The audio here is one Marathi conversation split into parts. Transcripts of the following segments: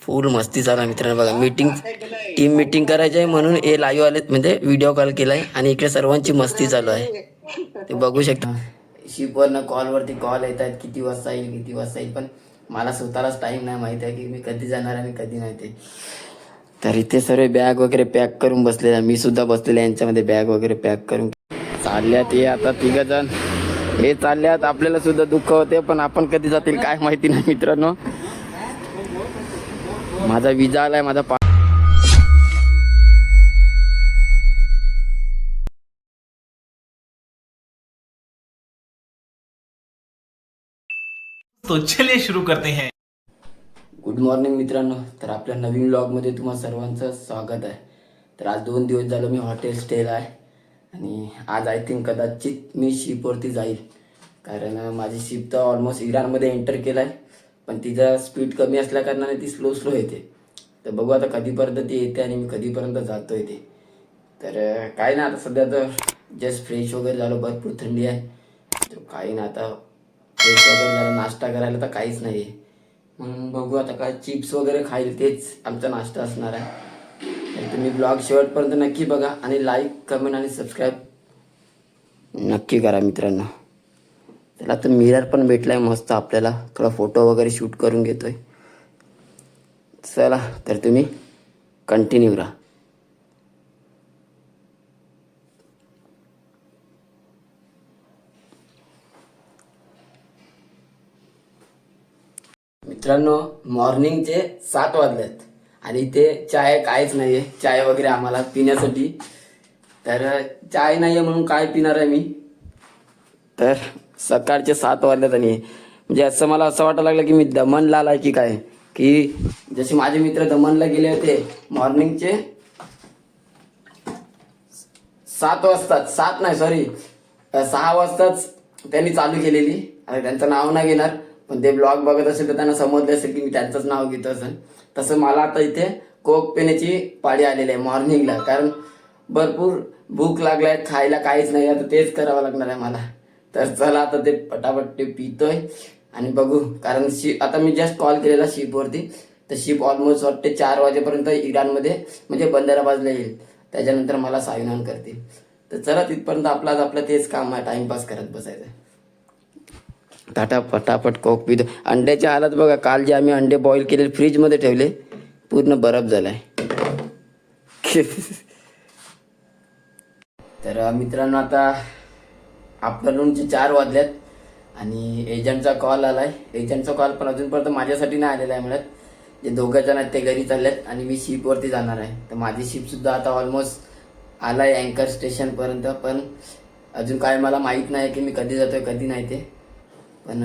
फुल मस्ती झाला मित्रांनो बघा. मीटिंग टीम मीटिंग करायची आहे म्हणून हे लाईव्ह आले म्हणजे व्हिडिओ कॉल केलाय आणि इकडे सर्वांची मस्ती चालू आहे. ते बघू शकता. शिपवरनं कॉलवरती कॉल येत आहेत किती वाजता येईल किती वाजता येईल पण मला स्वतःलाच टाइम नाही माहिती आहे की मी कधी जाणार आणि कधी नाही ते. तर इथे सर्व बॅग वगैरे पॅक करून बसलेला मी सुद्धा बसलेले यांच्यामध्ये बॅग वगैरे पॅक करून. चालल्यात हे आता तिघ जण हे चालल्यात आपल्याला सुद्धा दुःख होते पण आपण कधी जातील काय माहिती नाही मित्रांनो. माझा विजा आलाय माझा पा तो चलिए शुरू करते हैं। गुड मॉर्निंग मित्रांनो तर आपल्या नवीन ब्लॉगमध्ये तुम्हा सर्वांचं स्वागत आहे. तर आज दोन दिवस झालं मी हॉटेल स्टेला आहे. आणि आज आय थिंक कदाचित मी शिपवरती जाईल. कारण माझी शिप तर ऑलमोस्ट इराणमध्ये एंटर केलं आहे पण तिचा स्पीड कमी असल्या कारणाने ती स्लो स्लो येते. तर बघू आता कधीपर्यंत ती येते आणि मी कधीपर्यंत जातो ते. तर काय ना आता सध्या तर जस्ट फ्रेश वगैरे झालो भरपूर थंडी आहे. तर काही ना आता फ्रेश वगैरे झालं नाश्ता करायला तर काहीच नाही आहे म्हणून बघू आता काय चिप्स वगैरे खाईल तेच आमचा नाश्ता असणार आहे. तर तुम्ही ब्लॉग शेवटपर्यंत नक्की बघा आणि लाईक कमेंट आणि सबस्क्राईब नक्की करा मित्रांनो. त्याला तर मिरर पण भेटलाय मस्त आपल्याला. थोडा फोटो वगैरे शूट करून घेतोय. चला तर तुम्ही कंटिन्यू राहा मित्रांनो मॉर्निंगचे सात वाजलेत. आणि इथे चाय काहीच नाहीये. चाय वगैरे आम्हाला पिण्यासाठी. तर चाय नाहीये म्हणून काय पिणार आहे मी? तर सकाळचे सात वाजल्यात आणि म्हणजे असं मला असं वाटायला लागलं की मी दमनला आलाय की काय? की जसे माझे मित्र दमनला गेले होते मॉर्निंगचे सात वाजताच सात नाही सॉरी सहा वाजताच त्यांनी चालू केलेली. आता त्यांचं नाव नाही घेणार पण ते ब्लॉग बघत असेल तर त्यांना समजले असेल की मी त्यांचंच नाव घेतो असेल तसं मला आता इथे कोक पिण्याची पाळी आलेली आहे मॉर्निंगला. कारण भरपूर भूक लागलाय खायला काहीच नाही आता तेच करावं लागणार आहे मला. तर चला आता ते पटापट ते पितोय. आणि बघू कारण शिप आता मी जस्ट कॉल केलेला शिपवरती तर शिप ऑलमोस्ट वाटते चार वाजेपर्यंत इराणमध्ये म्हणजे बंदराबाजला येईल. त्याच्यानंतर मला सायनान करतील. तर चला तिथपर्यंत आपलाच आपलं तेच काम आहे टाइमपास करत बसायचं. टाटा पटापट कोक पितो. अंड्याच्या हालत बघा काल जे आम्ही अंडे बॉईल केले फ्रीजमध्ये ठेवले पूर्ण बरफ झालाय. तर मित्रांनो आता आफ्टरनूनचे चार वाजल्यात आणि एजंटचा कॉल आला आहे एजंटचा कॉल पण अजूनपर्यंत माझ्यासाठी नाही आलेला आहे म्हणत. जे दोघं जण आहेत ते घरी चाललेत आणि मी शिपवरती जाणार आहे. तर माझी शिपसुद्धा आता ऑलमोस्ट आला आहे अँकर स्टेशनपर्यंत पण अजून काय मला माहीत नाही की मी कधी जातोय कधी नाही ते. पण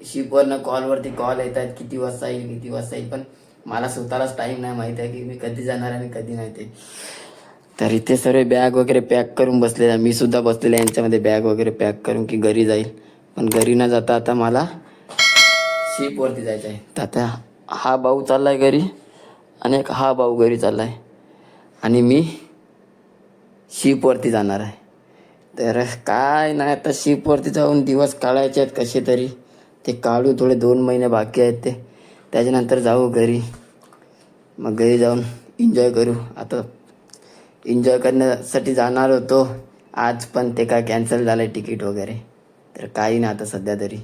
शिपवरनं कॉलवरती कॉल येत आहेत किती वाजता येईल किती वाजता येईल. पण मला स्वतःलाच टाईम नाही माहीत आहे की मी कधी जाणार आणि कधी नाही ते. तर इथे सर्व बॅग वगैरे पॅक करून बसलेला मी सुद्धा बसलेला यांच्यामध्ये बॅग वगैरे पॅक करून की घरी जाईल. पण घरी न जाता आता मला शिपवरती जायचं आहे. तर आता हा भाऊ चाललाय घरी आणि एक हा भाऊ घरी चाललाय. आणि मी शिपवरती जाणार आहे. तर काय नाही आता शिपवरती जाऊन दिवस काढायचे आहेत कसे तरी. ते काढू थोडे दोन महिने बाकी आहेत ते. त्याच्यानंतर जाऊ घरी. मग घरी जाऊन एन्जॉय करू. आता एन्जॉय करण्यासाठी जाणार होतो. आज पण ते काय कॅन्सल झालंय तिकीट वगैरे. तर काही नाही आता सध्या तरी.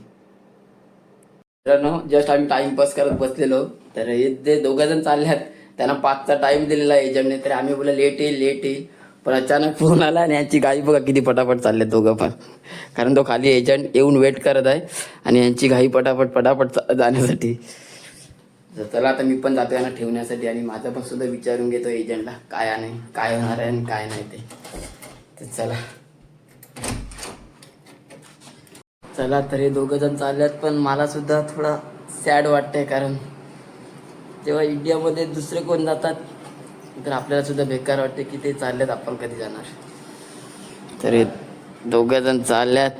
मित्रांनो जस्ट आम्ही टाइमपास करत बसलेलो. तर हे ते दोघं जण चालले आहेत त्यांना पाचचा टाइम दिलेला आहे एजंटने तर आम्ही बोला लेट येईल लेट येईल. पण अचानक फोन आला आणि यांची गाडी बघा किती पटापट चालले दोघं पण. कारण तो खाली एजंट येऊन वेट करत आहे. आणि यांची घाई पटापट पटापट जाण्यासाठी. तर चला आता मी पण जातो यांना ठेवण्यासाठी आणि माझा पण सुद्धा विचारून घेतो एजंटला काय नाही काय होणार आहे आणि काय नाही ते. तर चला. चला तर हे दोघं जण चालल्यात पण मला सुद्धा थोडा सॅड वाटतंय कारण जेव्हा इंडियामध्ये दुसरे कोण जातात तर आपल्याला सुद्धा बेकार वाटते की ते चालल्यात आपण कधी जाणार. तर हे दोघं जण चालल्यात.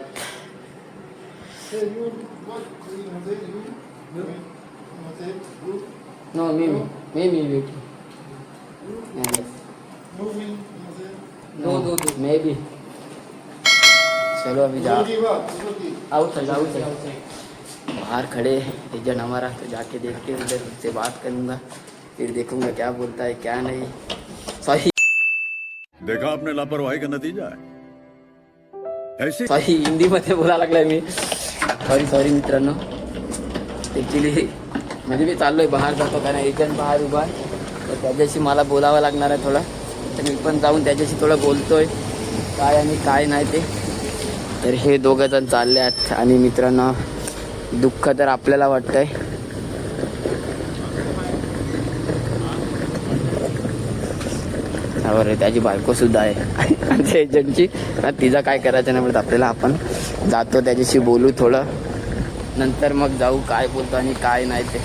नो मी मी मी मी नो दो दो मे भी चलो अभी जा आउट साइड आउट साइड बाहर खड़े एजेंट हमारा तो जाके देखते हैं उधर से बात करूँगा फिर देखूँगा क्या बोलता है क्या नहीं। सही। देखा आपने लापरवाही का नतीजा है? ऐसे सॉरी हिंदीमध्ये बोला लागलाय मी। सॉरी सॉरी मित्रांनो। ॲक्च्युली म्हणजे मी चाललोय बाहेर जातो कारण एजंट बाहेर उभा आहे. तर त्याच्याशी मला बोलावं लागणार आहे थोडं. तर मी पण जाऊन त्याच्याशी थोडं बोलतोय. काय आणि काय नाही ते. तर हे दोघं जण चालले आहेत आणि मित्रांनो दुःख तर आपल्याला वाटतंय. अरे त्याची बायको सुद्धा आहे. आमच्या एजंटची तिचा काय करायचं नाही म्हणत आपल्याला आपण जातो त्याच्याशी बोलू थोडं. नंतर मग जाऊ काय बोलतो आणि काय नाही ते.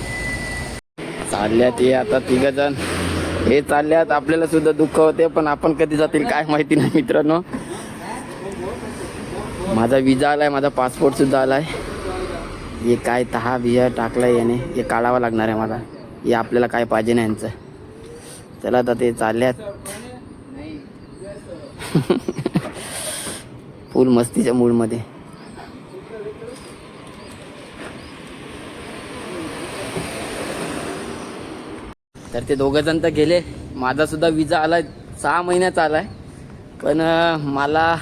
चालल्यात हे आता तिघ जण हे चालल्यात आपल्याला सुद्धा दुःख होते पण आपण कधी जातील काय माहिती नाही मित्रांनो. माझा विजा आलाय माझा पासपोर्ट सुद्धा आलाय. हे काय तहा बिया टाकलाय याने. हे काढावं लागणार आहे मला. हे आपल्याला काय पाहिजे नाही यांचं. चला आता ते चालल्यात. फुल मस्तीच्या मूडमध्ये तर ते दोघं जण तर गेले. माझा सुद्धा विजा आलाय सहा महिन्याचा आलाय. पण मला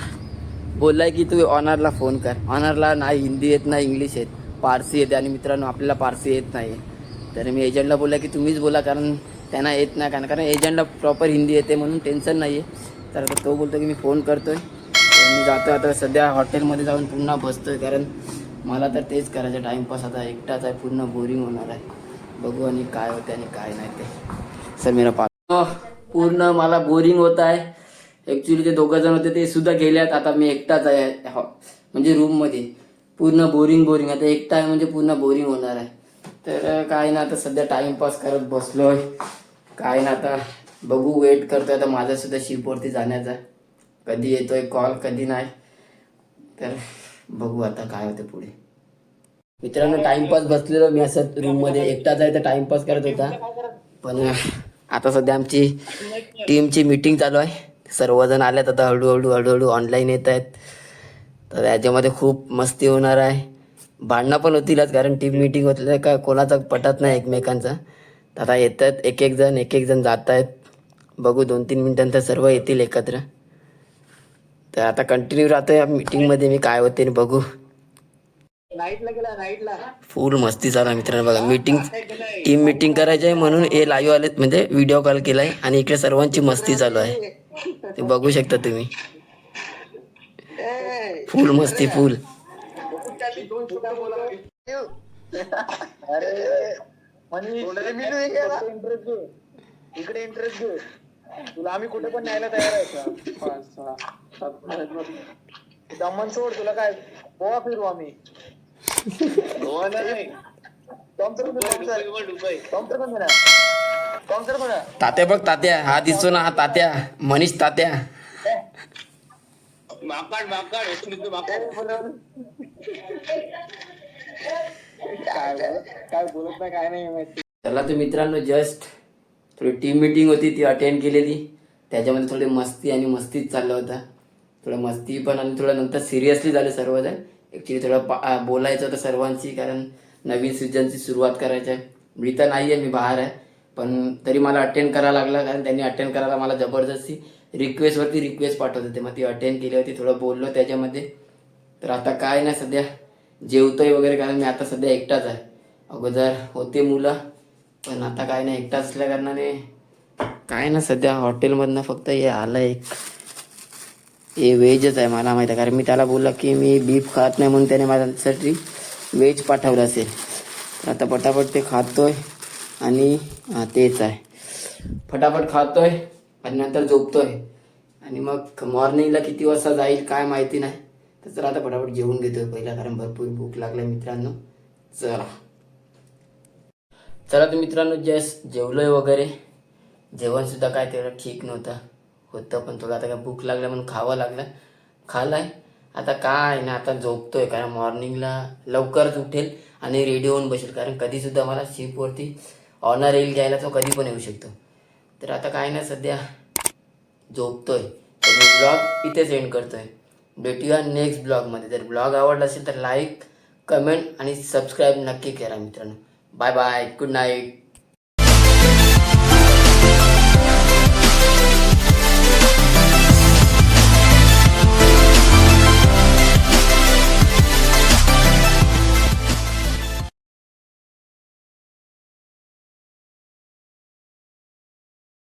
बोललाय की तू ऑनरला फोन कर. ऑनरला नाही हिंदी येत नाही इंग्लिश येत. पारसी येते आणि मित्रांनो आपल्याला पारसी येत नाही. तर मी एजंटला बोलला की तुम्हीच बोला कारण त्यांना येत नाही कारण कारण एजंटला प्रॉपर हिंदी येते म्हणून टेन्शन नाही आहे तर आता तो बोलतो की मी फोन करतो आहे मी जातो आता सध्या हॉटेलमध्ये जाऊन पुन्हा बसतो आहे कारण मला तर तेच करायचं. टाईमपास आता एकटाच आहे पूर्ण बोरिंग होणार आहे. बघू आणि काय होते आणि काय नाही ते. सर मेरा पा पूर्ण मला बोरिंग होत आहे. ॲक्च्युली ते दोघं जण होते ते सुद्धा गेल्यात. आता मी एकटाच आहे हो, म्हणजे रूममध्ये पूर्ण बोरिंग बोरिंग आता एकटा आहे म्हणजे पूर्ण बोरिंग होणार आहे. तर काय ना आता सध्या टाइमपास करत बसलोय. काय ना आता बघू वेट करतोय. आता माझा सुद्धा शिपवरती जाण्याचा कधी येतोय कॉल कधी नाही. तर बघू आता काय होते पुढे. मित्रांनो टाइमपास बसलेलो मी असं रूममध्ये. एकटाच आहे तर टाइमपास करत होता. पण आता सध्या आमची टीमची मीटिंग चालू आहे. सर्वजण आल्यात आता हळूहळू हळूहळू ऑनलाईन येत आहेत. तर याच्यामध्ये खूप मस्ती होणार आहे. भांडणं पण होतीलच कारण टीम मीटिंग होतलं का कोणाचा पटत नाही एकमेकांचा. तर आता येतात एक एक जण एक एक जण जात आहेत. बघू दोन तीन मिनिटांतर सर्व येतील एकत्र. तर आता कंटिन्यू राहतोय या मीटिंगमध्ये मी काय होते आणि बघू. फुल मस्ती चालू आहे मित्रांनो बघा. मीटिंग टीम मीटिंग करायची आहे म्हणून हे लाईव्ह आलेत. म्हणजे व्हिडिओ कॉल केलाय आणि इकडे सर्वांची मस्ती चालू आहे. ते बघू शकता तुम्ही. फुल मस्ती फुल. इकडे इंटरेस्ट घे. तुला आम्ही कुठे पण न्यायला तयार आहे दमन सोड तुला काय? गोवा फिरू आम्ही. गोवा नाही टॉमचं कोण आहे? टॉमचं कोण आहे? टॉमचं कोण आहे? तात्या बघ तात्या. हा दिसतो ना हा तात्या. मनीष तात्या. काय काय बोलत नाही काय नाही माहिती. चला तर मित्रांनो जस्ट थोडी टीम मीटिंग होती ती अटेंड केलेली. त्याच्यामध्ये थोडी मस्ती आणि मस्तीच चाललं होता. थोडं मस्ती पण आणि थोडं नंतर सिरियसली झाले सर्वजण. ॲक्च्युली थोडं पा बोलायचं होतं सर्वांशी कारण नवीन सीझनची सुरुवात करायची आहे. मी तर नाही आहे मी बाहेर आहे. पण तरी मला अटेंड करायला लागलं कारण त्यांनी अटेंड करायला मला जबरदस्ती रिक्वेस्टवरती रिक्वेस्ट पाठवत होते. मग ती अटेंड केली होती थोडं बोललो त्याच्यामध्ये. तर आता काय नाही सध्या जेवतोय वगैरे कारण मी आता सध्या एकटाच आहे. अगोदर होते मुलं पण आता काय नाही एकटाच असल्या कारणाने काय ना सध्या हॉटेलमधनं फक्त हे आलं एक. हे व्हेजच आहे मला माहिती आहे कारण मी त्याला बोलला की मी बीफ खात नाही म्हणून त्याने माझ्यासाठी व्हेज पाठवलं असेल. तर आता पटापट ते खातोय आणि तेच आहे. फटाफट खातोय आणि नंतर झोपतोय. आणि मग मॉर्निंगला किती वाजता जाईल काय माहिती नाही. तर चला आता फटाफट जेवून घेतोय पहिला कारण भरपूर भूक लागली मित्रांनो. चला. चला तर मित्रांनो जस्ट जेवलोय वगैरे. जेवण सुद्धा काय तेवढं ठीक नव्हतं. होतं पण थोडं आता काय भूक लागलं म्हणून खावं लागलं. खाल्लाय. आता काय ना आता झोपतोय कारण मॉर्निंगला लवकरच उठेल आणि रेडी होऊन बसेल कारण कधीसुद्धा मला शिपवरती ऑनर येईल घ्यायला तो कधी पण येऊ शकतो. तर आता काय ना सध्या झोपतोय. तर मी ब्लॉग इथेच एंड करतोय. भेटूया नेक्स्ट ब्लॉगमध्ये जर ब्लॉग आवडला असेल तर लाईक कमेंट आणि सबस्क्राईब नक्की करा मित्रांनो. Bye bye good night